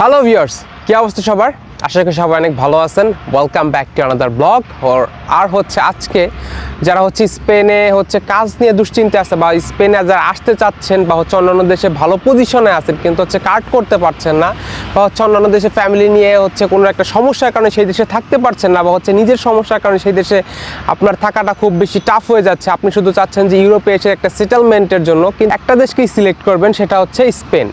Hello viewers কি অবস্থা সবার? আশা করি সবাই অনেক ভালো আছেন। Welcome back to another blog ওর আর হচ্ছে আজকে যারা হচ্ছে স্পেনে হচ্ছে কাজ নিয়ে দুশ্চিন্তে আছে বা স্পেনে যারা আসতে চাচ্ছেন বা হচ্ছে অন্যান্য দেশে ভালো পজিশনে আছেন, কিন্তু হচ্ছে কার্ড করতে পারছেন না বা হচ্ছে অন্যান্য দেশে ফ্যামিলি নিয়ে হচ্ছে কোনো একটা সমস্যার কারণে সেই দেশে থাকতে পারছেন না বা হচ্ছে নিজের সমস্যার কারণে সেই দেশে আপনার থাকাটা খুব বেশি টাফ হয়ে যাচ্ছে। আপনি শুধু চাচ্ছেন যে ইউরোপে এসে একটা সেটেলমেন্টের জন্য, কিন্তু একটা দেশকেই সিলেক্ট করবেন, সেটা হচ্ছে স্পেন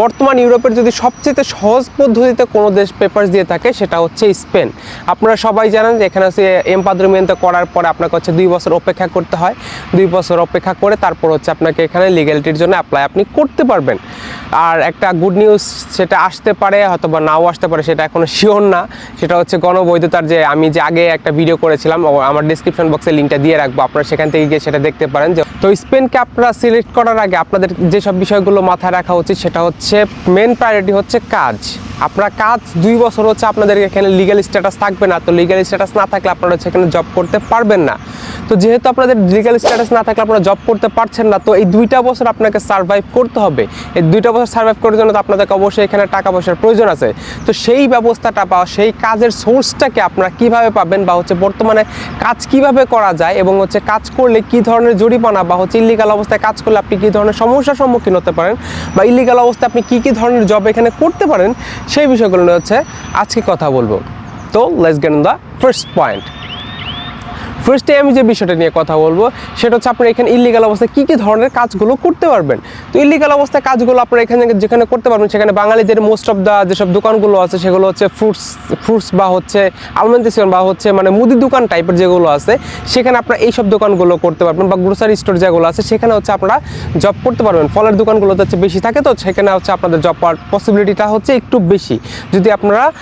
বর্তমান ইউরোপের যদি সবচেয়ে সহজ পদ্ধতিতে কোনো দেশ পেপার দিয়ে থাকে, সেটা হচ্ছে স্পেন। আপনারা সবাই জানেন যে এখানে হচ্ছে এমপাদ্রমিয়ন্ত করার পরে আপনাকে হচ্ছে দুই বছর অপেক্ষা করতে হয়। দুই বছর অপেক্ষা করে তারপর হচ্ছে আপনাকে এখানে লিগ্যালিটির জন্য অ্যাপ্লাই আপনি করতে পারবেন। আর একটা গুড নিউজ সেটা আসতে পারে হয়তো বা নাও আসতে পারে, সেটা এখনও শিওর না। সেটা হচ্ছে গণবৈধতার যে আমি যে আগে একটা ভিডিও করেছিলাম আমার ডিসক্রিপশন বক্সে লিঙ্কটা দিয়ে রাখব, আপনারা সেখান থেকে গিয়ে সেটা দেখতে পারেন যে তো স্পেনকে আপনারা সিলেক্ট করার আগে আপনাদের যেসব বিষয়গুলো মাথায় রাখা উচিত, সেটা হচ্ছে মেন প্রায়োরিটি হচ্ছে কাজ। আপনার কাজ দুই বছর হচ্ছে আপনাদের এখানে লিগ্যাল স্ট্যাটাস থাকবে না। তো লিগ্যাল স্ট্যাটাস না থাকলে আপনারা হচ্ছে এখানে জব করতে পারবেন না। তো যেহেতু আপনাদের লিগ্যাল স্ট্যাটাস না থাকলে আপনারা জব করতে পারছেন না, তো এই দুইটা বছর আপনাকে সার্ভাইভ করতে হবে। এই দুইটা বছর সার্ভাইভ করার জন্য তো আপনাদেরকে অবশ্যই এখানে টাকা পয়সার প্রয়োজন আছে। তো সেই ব্যবস্থাটা বা সেই কাজের সোর্সটাকে আপনারা কীভাবে পাবেন বা হচ্ছে বর্তমানে কাজ কীভাবে করা যায় এবং হচ্ছে কাজ করলে কি ধরনের জরিমানা বা হচ্ছে ইলিগাল অবস্থায় কাজ করলে আপনি কি ধরনের সমস্যার সম্মুখীন হতে পারেন বা ইলিগাল অবস্থায় আপনি কি কি ধরনের জব এখানে করতে পারেন, সেই বিষয়গুলো হচ্ছে আজকে কথা বলব। তো let's get the first point ফার্স্টে আমি যে বিষয়টা নিয়ে কথা বলব, সেটা হচ্ছে আপনার এখানে ইলিগাল অবস্থায় কী কী ধরনের কাজগুলো করতে পারবেন? তো ইলিগাল অবস্থায় কাজগুলো আপনারা এখানে যেখানে করতে পারবেন, সেখানে বাঙালিদের মোস্ট অফ দ্য যেসব দোকানগুলো আছে, সেগুলো হচ্ছে ফ্রুটস ফ্রুটস বা হচ্ছে আলমেন্টেশন বা হচ্ছে মানে মুদি দোকান টাইপের যেগুলো আছে, সেখানে আপনারা এইসব দোকানগুলো করতে পারবেন বা গ্রোসারি স্টোর যেগুলো আছে, সেখানে হচ্ছে আপনারা জব করতে পারবেন। ফলের দোকানগুলোতে হচ্ছে বেশি থাকে, তো সেখানে হচ্ছে আপনাদের জব পাওয়ার পসিবিলিটিটা হচ্ছে একটু বেশি। যদি আপনারা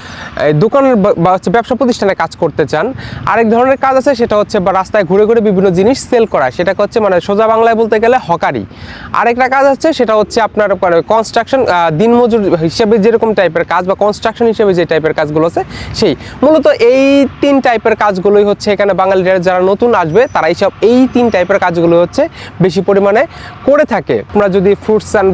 দোকানের বা- হচ্ছে ব্যবসা প্রতিষ্ঠানে কাজ করতে চান, আরেক ধরনের কাজ আছে, সেটা হচ্ছে বা রাস্তায় ঘুরে ঘুরে বিভিন্ন জিনিস সেল করা সেটাকে হচ্ছে মানে সোজা বাংলায় বলতে গেলে হকারি। আরেকটা কাজ হচ্ছে সেটা হচ্ছে আপনার মানে কনস্ট্রাকশন দিনমজুর হিসেবে যেরকম টাইপের কাজ বা কনস্ট্রাকশন হিসেবে যে টাইপের কাজগুলো আছে, সেই। মূলত এই তিন টাইপের কাজগুলোই হচ্ছে এখানে বাঙালিরা যারা নতুন আসবে, তারা এইসব এই তিন টাইপের কাজগুলো হচ্ছে বেশি পরিমাণে করে থাকে। আপনারা যদি ফ্রুটস অ্যান্ড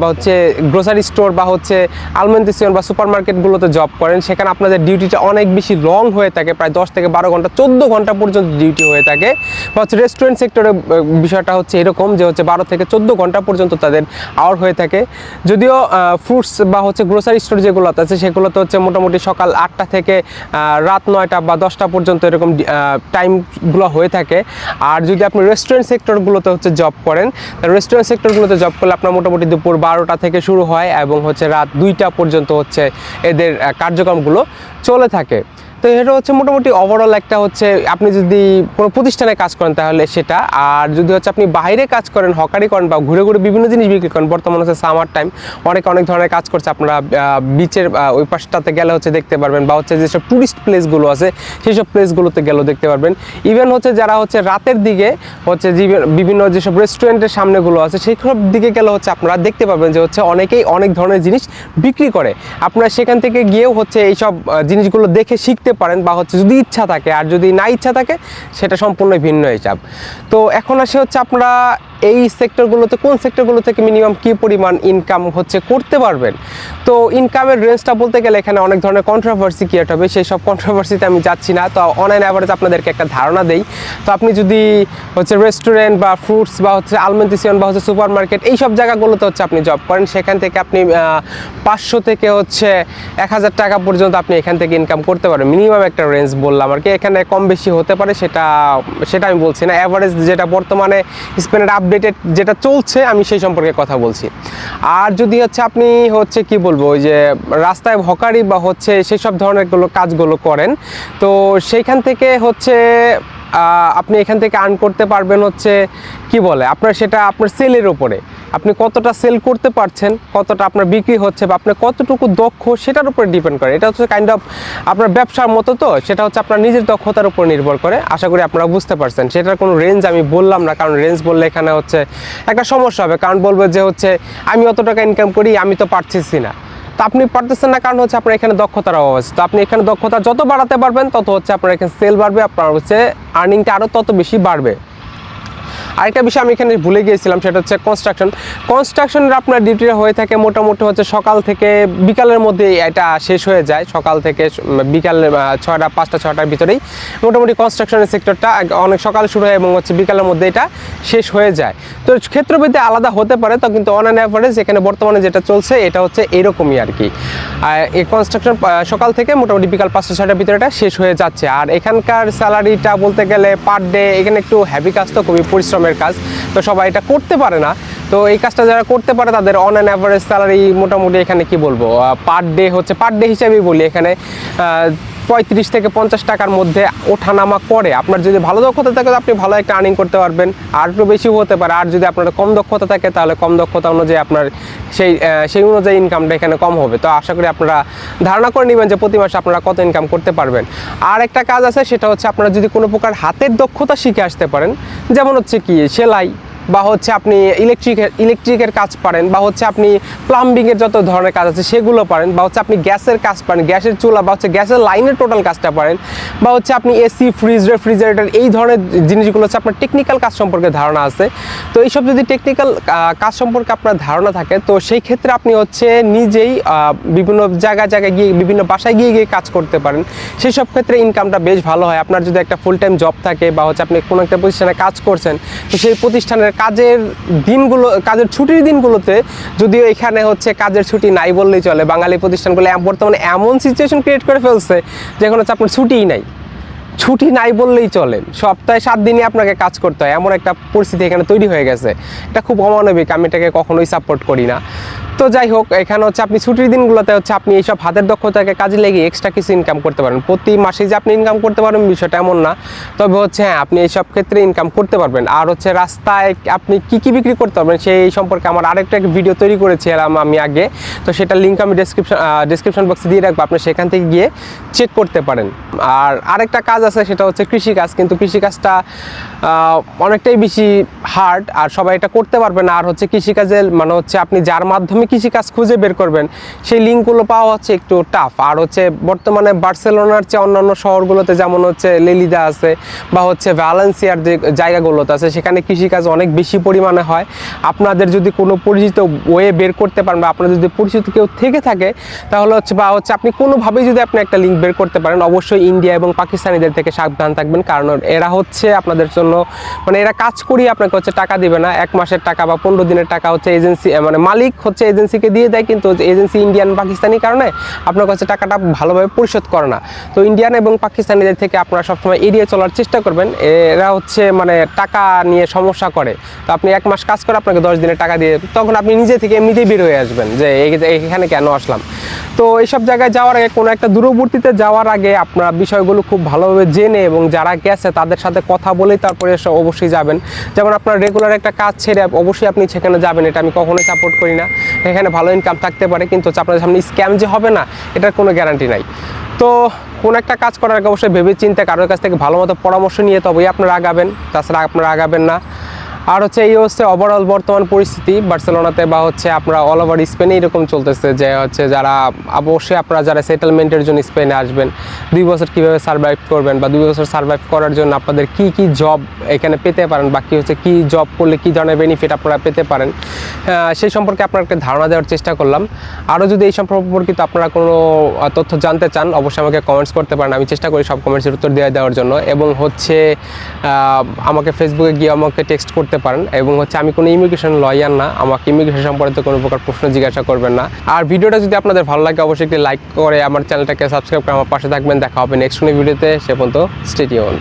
বা হচ্ছে গ্রোসারি স্টোর বা হচ্ছে আলমেন্টেশন বা সুপার মার্কেটগুলোতে জব করেন, সেখানে আপনাদের ডিউটিটা অনেক বেশি লং হয়ে থাকে, প্রায় দশ থেকে বারো ঘণ্টা, চোদ্দ ঘণ্টা পর্যন্ত ডিউটি হয়ে থাকে। বা হচ্ছে রেস্টুরেন্ট সেক্টরের বিষয়টা হচ্ছে এরকম যে হচ্ছে বারো থেকে চোদ্দ ঘণ্টা পর্যন্ত তাদের আওয়ার হয়ে থাকে। যদিও ফ্রুটস বা হচ্ছে গ্রোসারি স্টোর যেগুলো আছে, সেগুলোতে হচ্ছে মোটামুটি সকাল আটটা থেকে রাত নয়টা বা দশটা পর্যন্ত এরকম টাইমগুলো হয়ে থাকে। আর যদি আপনি রেস্টুরেন্ট সেক্টরগুলোতে হচ্ছে জব করেন রেস্টুরেন্ট সেক্টরগুলোতে জব করলে আপনার মোটামুটি দুপুর বারোটা থেকে শুরু হয় এবং হচ্ছে রাত দুইটা পর্যন্ত হচ্ছে এদের কার্যক্রমগুলো চলে থাকে। তো এটা হচ্ছে মোটামুটি ওভারঅল একটা হচ্ছে, আপনি যদি কোনো প্রতিষ্ঠানে কাজ করেন তাহলে সেটা। আর যদি হচ্ছে আপনি বাইরে কাজ করেন, হকারি করেন বা ঘুরে ঘুরে বিভিন্ন জিনিস বিক্রি করেন, বর্তমানে হচ্ছে সামার টাইম অনেক অনেক ধরনের কাজ করছে। আপনারা বিচের ওই পাশটাতে গেলে হচ্ছে দেখতে পারবেন বা হচ্ছে যেসব ট্যুরিস্ট প্লেসগুলো আছে সেই সব প্লেসগুলোতে গেলেও দেখতে পারবেন। ইভেন হচ্ছে যারা হচ্ছে রাতের দিকে হচ্ছে বিভিন্ন যেসব রেস্টুরেন্টের সামনেগুলো আছে সেই সব দিকে গেলে হচ্ছে আপনারা দেখতে পাবেন যে হচ্ছে অনেকেই অনেক ধরনের জিনিস বিক্রি করে। আপনারা সেখান থেকে গিয়েও হচ্ছে এইসব জিনিসগুলো দেখে শিখতে পারেন বা হচ্ছে যদি ইচ্ছা থাকে, আর যদি না ইচ্ছা থাকে, সেটা সম্পূর্ণ ভিন্ন হিসাব। তো এখন আসে হচ্ছে আপনারা এই সেক্টরগুলোতে, কোন সেক্টরগুলো থেকে মিনিমাম কী পরিমাণ ইনকাম হচ্ছে করতে পারবেন? তো ইনকামের রেঞ্জটা বলতে গেলে এখানে অনেক ধরনের কন্ট্রোভার্সি ক্রিয়েট হবে। সেই সব কন্ট্রোভার্সিতে আমি যাচ্ছি না। তো অনলাইন অ্যাভারেজ আপনাদেরকে একটা ধারণা দেই। তো আপনি যদি হচ্ছে রেস্টুরেন্ট বা ফ্রুটস বা হচ্ছে আলমেন্টেশন বা হচ্ছে সুপার মার্কেট এই সব জায়গাগুলোতে হচ্ছে আপনি জব করেন, সেখান থেকে আপনি পাঁচশো থেকে হচ্ছে এক হাজার টাকা পর্যন্ত আপনি এখান থেকে ইনকাম করতে পারেন মিনিমাম একটা রেঞ্জ বললাম আর কি। এখানে কম বেশি হতে পারে সেটা সেটা আমি বলছি না। অ্যাভারেজ যেটা বর্তমানে স্পেনের আপডেটেড যেটা চলছে, আমি সেই সম্পর্কে কথা বলছি। আর যদি হচ্ছে আপনি হচ্ছে কি বলব, ওই যে রাস্তায় হকারি বা হচ্ছে সেই সব ধরনেরগুলো কাজগুলো করেন, তো সেইখান থেকে হচ্ছে আপনি এখান থেকে আর্ন করতে পারবেন হচ্ছে, কি বলে, আপনার সেটা আপনার সেলের ওপরে আপনি কতটা সেল করতে পারছেন, কতটা আপনার বিক্রি হচ্ছে বা আপনি কতটুকু দক্ষ, সেটার উপরে ডিপেন্ড করে। এটা হচ্ছে কাইন্ড অফ আপনার ব্যবসার মতো তো, সেটা হচ্ছে আপনার নিজের দক্ষতার উপর নির্ভর করে। আশা করি আপনারা বুঝতে পারছেন। সেটার কোনো রেঞ্জ আমি বললাম না, কারণ রেঞ্জ বললে এখানে হচ্ছে একটা সমস্যা হবে। কারণ বলবে যে হচ্ছে, আমি অত টাকা ইনকাম করি, আমি তো পারতেছি না। তো আপনি পারতেছেন না, কারণ হচ্ছে আপনার এখানে দক্ষতার অভাব আছে। তো আপনি এখানে দক্ষতা যত বাড়াতে পারবেন, তত হচ্ছে আপনার এখানে সেল বাড়বে, আপনার হচ্ছে আর্নিংটা আরও তত বেশি বাড়বে। আরেকটা বিষয় আমি এখানে ভুলে গিয়েছিলাম, সেটা হচ্ছে কনস্ট্রাকশন কনস্ট্রাকশনের আপনার ডিউটিটা হয়ে থাকে মোটামুটি হচ্ছে সকাল থেকে বিকালের মধ্যে এটা শেষ হয়ে যায়। সকাল থেকে বিকাল ছটা পাঁচটা ছটার ভিতরেই মোটামুটি কনস্ট্রাকশনের সেক্টরটা অনেক সকাল শুরু হয় এবং হচ্ছে বিকালের মধ্যে এটা শেষ হয়ে যায়। তো ক্ষেত্রভেদে আলাদা হতে পারে, তো কিন্তু অন অ্যান অ্যাভারেজ এখানে বর্তমানে যেটা চলছে, এটা হচ্ছে এরকমই আর কি। এই কনস্ট্রাকশন সকাল থেকে মোটামুটি বিকাল পাঁচটা ছটার ভিতরে এটা শেষ হয়ে যাচ্ছে। আর এখানকার স্যালারিটা বলতে গেলে পার ডে এখানে একটু হ্যাভি কাজ তো, খুবই পরিশ্রমের কাজ। তো সবাই এটা করতে পারে না। তো এই কাজটা যারা করতে পারে, তাদের অন অ্যান অ্যাভারেজ স্যালারি মোটামুটি এখানে কি বলব? পার ডে হচ্ছে পার ডে হিসাবেই বলি এখানে। পঁয়ত্রিশ থেকে পঞ্চাশ টাকার মধ্যে ওঠানামা করে। আপনার যদি ভালো দক্ষতা থাকে আপনি ভালো একটা আর্নিং করতে পারবেন। আর একটু বেশি হতে পারে। আর যদি আপনার কম দক্ষতা থাকে, তাহলে কম দক্ষতা অনুযায়ী আপনার সেই সেই অনুযায়ী ইনকামটা এখানে কম হবে। তো আশা করি আপনারা ধারণা করে নেবেন যে প্রতি মাসে আপনারা কত ইনকাম করতে পারবেন। আর একটা কাজ আছে, সেটা হচ্ছে আপনারা যদি কোনো প্রকার হাতের দক্ষতা শিখে আসতে পারেন, যেমন হচ্ছে কি, সেলাই। বা হচ্ছে আপনি ইলেকট্রিকের ইলেকট্রিকের কাজ পারেন, বা হচ্ছে আপনি প্লাম্বিংয়ের যত ধরনের কাজ আছে সেগুলো পারেন, বা হচ্ছে আপনি গ্যাসের কাজ পারেন, গ্যাসের চুলা বা হচ্ছে গ্যাসের লাইনের টোটাল কাজটা পারেন, বা হচ্ছে আপনি এসি ফ্রিজ রেফ্রিজারেটর এই ধরনের জিনিসগুলো হচ্ছে আপনার টেকনিক্যাল কাজ সম্পর্কে ধারণা আছে। তো এইসব যদি টেকনিক্যাল কাজ সম্পর্কে আপনার ধারণা থাকে, তো সেই ক্ষেত্রে আপনি হচ্ছে নিজেই বিভিন্ন জায়গায় জায়গায় গিয়ে, বিভিন্ন বাসায় গিয়ে গিয়ে কাজ করতে পারেন। সেই সব ক্ষেত্রে ইনকামটা বেশ ভালো হয়। আপনার যদি একটা ফুল টাইম জব থাকে, বা হচ্ছে আপনি কোনো একটা প্রতিষ্ঠানে কাজ করছেন, তো সেই প্রতিষ্ঠানের কাজের দিনগুলো, কাজের ছুটির দিনগুলোতে যদিও এখানে হচ্ছে কাজের ছুটি নাই বললেই চলে, বাঙালি প্রতিষ্ঠানগুলো বর্তমানে এমন সিচুয়েশন ক্রিয়েট করে ফেলছে যেখানে হচ্ছে আপনার ছুটিই নাই। ছুটি নাই বললেই চলে। সপ্তাহে সাত দিনই আপনাকে কাজ করতে হয়। এমন একটা পরিস্থিতি এখানে তৈরি হয়ে গেছে। এটা খুব অমানবিক, আমি এটাকে কখনোই সাপোর্ট করি না। তো যাই হোক, এখানে হচ্ছে আপনি ছুটির দিনগুলোতে হচ্ছে আপনি এইসব হাতের দক্ষতাকে কাজে লেগে এক্সট্রা কিছু ইনকাম করতে পারেন। প্রতি মাসে যে আপনি ইনকাম করতে পারবেন বিষয়টা এমন না। তবে হচ্ছে হ্যাঁ আপনি এইসব ক্ষেত্রে ইনকাম করতে পারবেন। আর হচ্ছে রাস্তায় আপনি কি কি বিক্রি করতে পারবেন সেই সম্পর্কে আমার আরেকটা ভিডিও তৈরি করেছিলাম আমি আগে। তো সেটা লিঙ্ক আমি ডেসক্রিপশন ডেসক্রিপশন বক্সে দিয়ে রাখব। আপনি সেখান থেকে গিয়ে চেক করতে পারেন। আর আরেকটা কাজ আছে, সেটা হচ্ছে কৃষিকাজ। কিন্তু কৃষিকাজটা অনেকটাই বেশি হার্ড আর সবাই এটা করতে পারবে না। আর হচ্ছে কৃষিকাজের মানে হচ্ছে আপনি যার মাধ্যমে কৃষিকাজ খুঁজে বের করবেন। সেই লিঙ্কগুলো পাওয়া হচ্ছে একটু টাফ আর হচ্ছে বর্তমানে বার্সেলোনার চেয়ে অন্যান্য শহরগুলোতে যেমন হচ্ছে লেলিদা আছে বা হচ্ছে ভ্যালেন্সিয়ার যে জায়গাগুলোতে আছে, সেখানে কৃষিকাজ অনেক বেশি পরিমাণে হয়। আপনাদের যদি কোনো পরিচিত ওয়ে বের করতে পারেন বা আপনাদের যদি পরিচিত কেউ থেকে থাকে, তাহলে হচ্ছে বা হচ্ছে আপনি কোনোভাবেই যদি আপনি একটা লিঙ্ক বের করতে পারেন, অবশ্যই ইন্ডিয়া এবং পাকিস্তানিদের থেকে সাবধান থাকবেন। কারণ এরা হচ্ছে আপনাদের জন্য মানে এরা কাজ করিয়ে আপনাকে হচ্ছে টাকা দিবে না। এক মাসের টাকা বা পনেরো দিনের টাকা হচ্ছে এজেন্সি মানে মালিক হচ্ছে এজেন্সিকে দিয়ে দেয়, কিন্তু এজেন্সি ইন্ডিয়ান পাকিস্তানি কারণে আপনার কাছে টাকাটা ভালোভাবে পরিশোধ করে না। তো ইন্ডিয়ান এবং পাকিস্তানিদের থেকে আপনারা সবসময় এড়িয়ে চলার চেষ্টা করবেন। এরা হচ্ছে মানে টাকা নিয়ে সমস্যা করে। তো আপনি এক মাস কাজ করে আপনাকে দশ দিনের টাকা দিয়ে তখন আপনি নিজে থেকে এমনিতেই বের হয়ে আসবেন যে এখানে কেন আসলাম। তো এইসব জায়গায় যাওয়ার আগে কোনো একটা দূরবর্তীতে যাওয়ার আগে আপনারা বিষয়গুলো খুব ভালোভাবে জেনে এবং যারা গেছে তাদের সাথে কথা বলেই তারপরে এসে অবশ্যই যাবেন। যেমন আপনার রেগুলার একটা কাজ ছেড়ে অবশ্যই আপনি সেখানে যাবেন, এটা আমি কখনোই সাপোর্ট করি না। এখানে ভালো ইনকাম থাকতে পারে, কিন্তু আপনার সামনে স্ক্যাম যে হবে না, এটার কোনো গ্যারান্টি নাই। তো কোনো একটা কাজ করার আগে অবশ্যই ভেবে চিন্তে কারোর কাছ থেকে ভালো মতো পরামর্শ নিয়ে তবেই আপনারা আগাবেন, তাছাড়া আপনারা আগাবেন না। আর হচ্ছে এই হচ্ছে ওভারঅল বর্তমান পরিস্থিতি, বার্সেলোনাতে বা হচ্ছে আপনারা অল ওভার স্পেনে এরকম চলতেছে যে হচ্ছে যারা, অবশ্যই আপনারা যারা সেটেলমেন্টের জন্য স্পেনে আসবেন, দুই বছর কীভাবে সার্ভাইভ করবেন বা দুই বছর সার্ভাইভ করার জন্য আপনাদের কি কি জব এখানে পেতে পারেন বা কী হচ্ছে কি জব করলে কি ধরনের বেনিফিট আপনারা পেতে পারেন সেই সম্পর্কে আপনার একটা ধারণা দেওয়ার চেষ্টা করলাম। আরও যদি এই সম্পর্কিত আপনারা কোনো তথ্য জানতে চান, অবশ্যই আমাকে কমেন্টস করতে পারেন। আমি চেষ্টা করি সব কমেন্টসের উত্তর দেওয়া দেওয়ার জন্য এবং হচ্ছে আমাকে ফেসবুকে গিয়ে আমাকে টেক্সট করতে পারেন এবং হচ্ছে আমি কোনো ইমিগ্রেশন লয়ার না, আমাকে ইমিগ্রেশন সম্পর্কে কোনো প্রকার প্রশ্ন জিজ্ঞাসা করবেন না। আর ভিডিওটা যদি আপনাদের ভালো লাগে, অবশ্যই একটি লাইক করে আমার চ্যানেলটাকে সাবস্ক্রাইব করে আমার পাশে থাকবেন। দেখা হবে নেক্সট কোনো ভিডিওতে সে পর্যন্ত স্টেডিয়ন